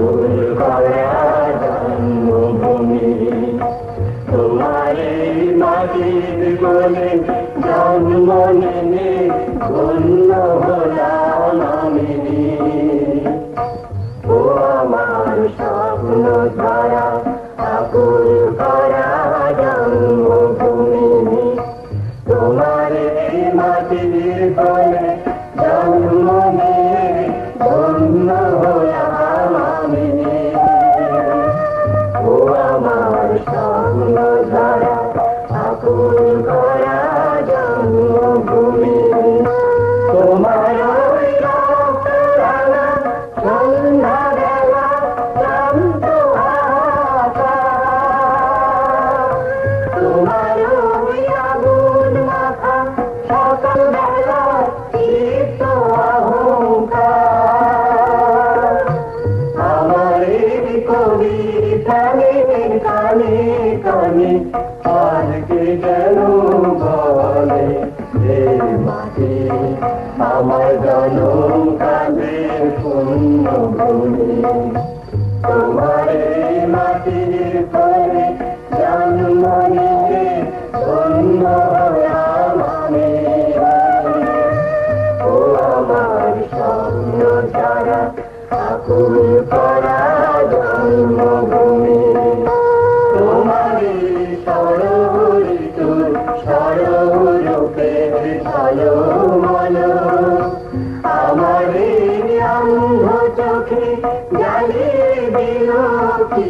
Guru কবিতানে কানে কানে আজকে যেন বলে রে মাটি আমার জনম কাঁদে শূন্য ভূমি তোমার মাটির কি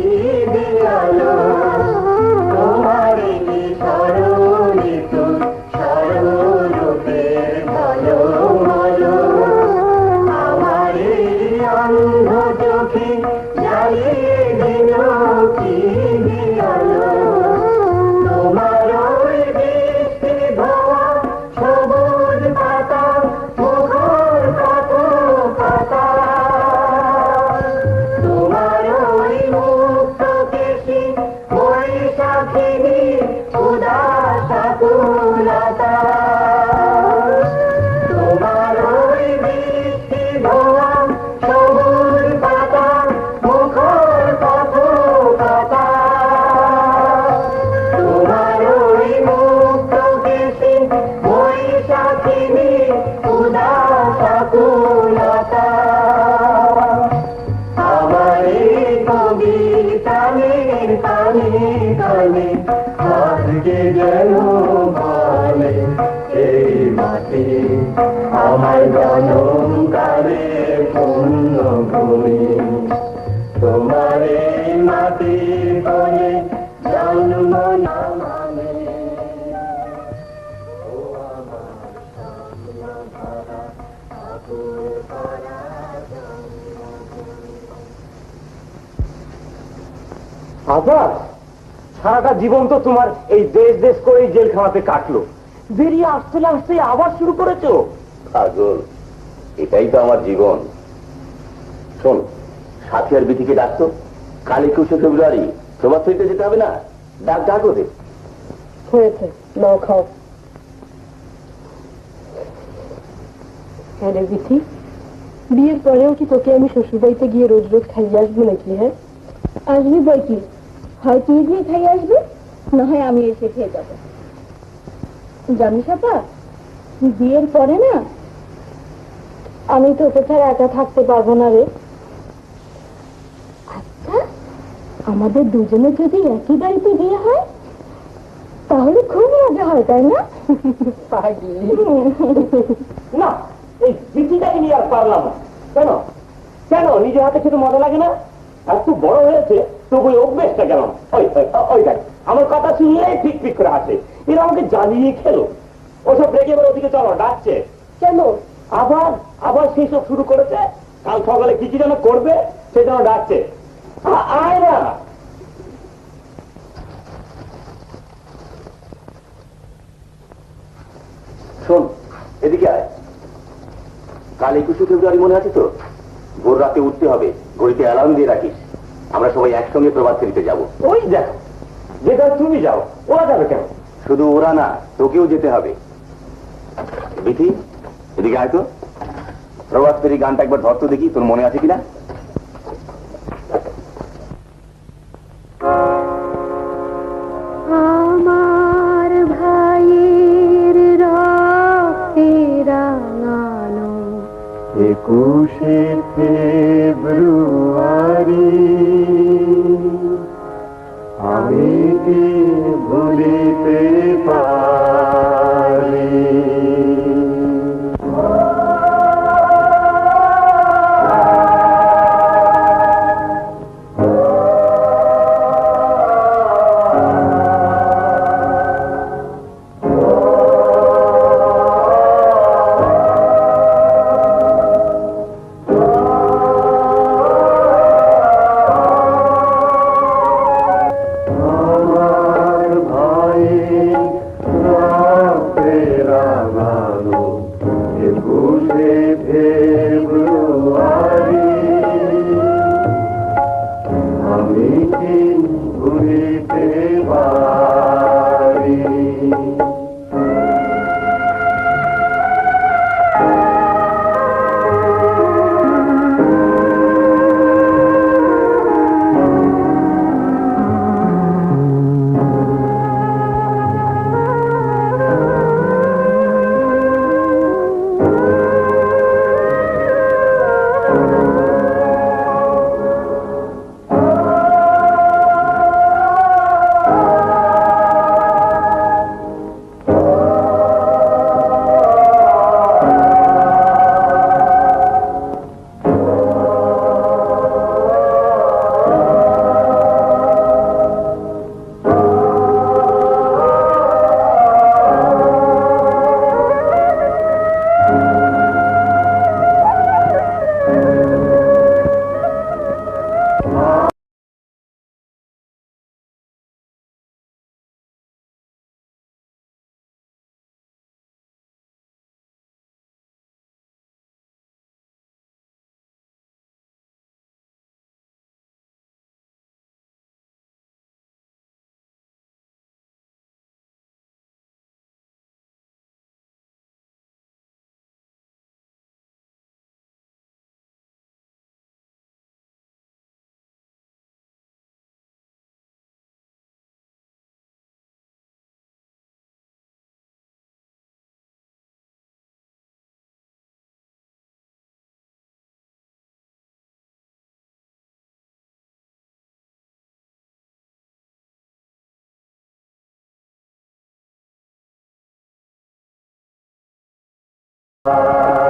মাটি জন্ম করা আবার সারাটা জীবন তো তোমার এই দেশ দেশ করেই জেলখানাতে কাটলো। বেরিয়ে আসতে আসতে আবার শুরু করেছ। পাগল, এটাই তো আমার জীবন। শোন, সাথী আর বিথিকে ডাকতো। কাল একুশে ফেব্রুয়ারি প্রভাত ফেরিতে যেতে হবে না? ডাক ডাক ওদের। হয়েছে, নাও খাও। হ্যাঁ বিথি, বিয়ের পরেও কি তোকে আমি শ্বশুরবাড়িতে গিয়ে রোজ রোজ খাইয়ে আসব নাকি হ্যাঁ? আসবি বই কি? হয় তুই গিয়ে খাই আসবি? না হয় আমি এসে খেয়ে যাব। জানিস আপা, বিয়ের পরে না, আমি তোকে ছাড়া একা থাকতে পারব না রে আচ্ছা আমাদের দুজনে যদি একই বাড়িতে বিয়ে হয়, তাহলে খুব মজা হয়, তাই না? কেন? নিজের হাতে খেতে মজা লাগে না? খুব বড় হয়েছে তবু অভ্যেসটা কেন? ওই আমার কথা শুনলেই ঠিক ঠিক করে আসে এরা আমাকে জ্বালিয়ে খেলো। ওসব রেখে এবার ওদিকে চলো, ডাকছে। কেন? আবার আবার সেই সব শুরু করেছে? কাল সকালে কি কি যেন করবে, সে যেন ডাকছে। শোন এদিকে আয়। কাল একুশে ফেব্রুয়ারি মনে আছে তো? ভোর রাতে উঠতে হবে ঘড়িতে অ্যালার্ম দিয়ে রাখিস। আমরা সবাই একসঙ্গে প্রভাত ফেরিতে যাব। ওই দেখো যেটা তুমি যাও ওরা যাবে কেন? শুধু ওরা না তোকেও যেতে হবে। বিথি এদিকে আয় তো। প্রভাত ফেরি গানটা একবার ধরতো দেখি তোর মনে আছে কিনা? একুশে ফেব্রুয়ারি। আমি কি ভুলিতে ভাইয়া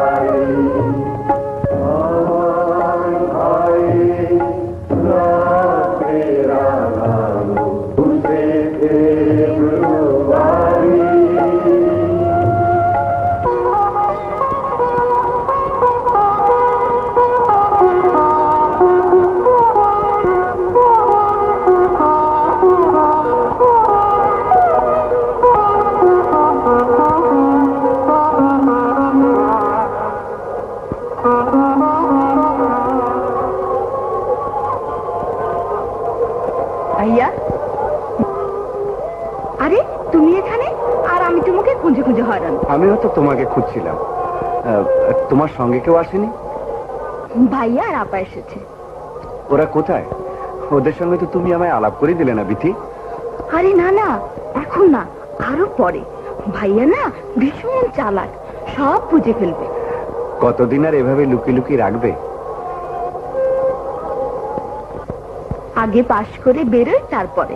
তোমাকে খুঁজছিলাম। তোমার সঙ্গে কেউ আসেনি? ভাইয়া আর আপা এসেছে। ওরা কোথায়? ওদের সঙ্গে তো তুমি আমায় আলাপ করে দিলে না বিথি। আরে না না এখন না আরও পরে। ভাইয়া না ভীষণ চালাক সব বুঝে ফেলবে। কতদিন আর এভাবে লুকিয়ে লুকিয়ে রাখবে? আগে পাশ করে বেরোয় তারপরে।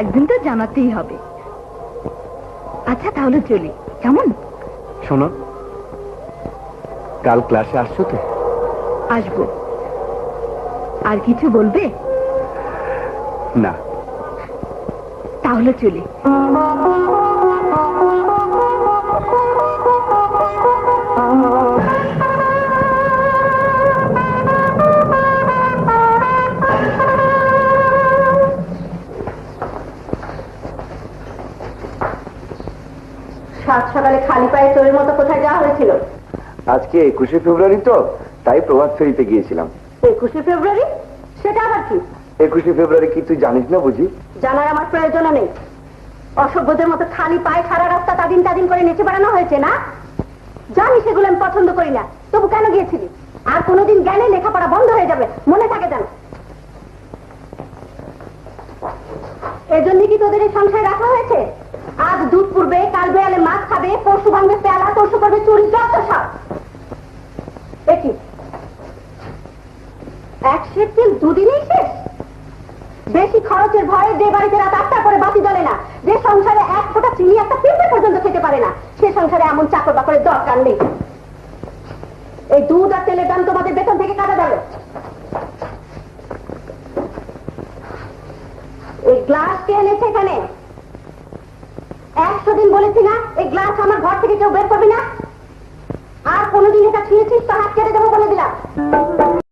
একদিন তো জানাতেই হবে। আচ্ছা তাহলে চলি। কেমন? শোনো কাল ক্লাসে আসছো তো? আসব। আর কিছু বলবে? না। তাহলে চলি। সকালে খালি পায়ে চোরের মতো কোথায় যাওয়া হয়েছিল? আজকে একুশে ফেব্রুয়ারি তো তাই প্রভাত ফেরিতে গিয়েছিলাম। একুশে ফেব্রুয়ারি? সেটা আবার কি? একুশে ফেব্রুয়ারি কি তুই জানিস না বুঝি? জানার আমার প্রয়োজনও নেই। অসভ্যদের মতো খালি পায়ে সারা রাস্তা তাদিন তাদিন করে নেচে বেড়ানো হয়েছে না? জানি সেগুলো আমি পছন্দ করি না তবু কেন গিয়েছিলি? আর কোনোদিন গেলে লেখাপড়া বন্ধ হয়ে যাবে মনে থাকে যেন। এজন্য কি তোদের এই সংসারে রাখা হয়েছে? দুধ পূর্বে কাল বেয়ালে মাছ খাবে, পরশু ভাঙবে পেয়ালা, পরশু করবে চুরি, যত সব। দেখি এক সেট তেল দুদিনেই শেষ? বেশি খরচের ভয়ে যে বাড়িতে রাত আটটা করে বাতি জ্বলে না, যে সংসারে এক ফোঁটা চিনি একটা পিঁপড়ে পর্যন্ত খেতে পারে না, সে সংসারে এমন চাকর বাকরের দরকার নেই। এই দুধ আর তেলের দাম তোমাদের বেতন থেকে কাটা যাবে। এই গ্লাস কে এনেছে এখানে? একশো দিন বলেছি না, এই গ্লাস আমার ঘর থেকে কেউ বের করবি না। আর কোনোদিন এটা ছিঁড়েছিস তো হাত কেটে দেবো বলে দিলাম।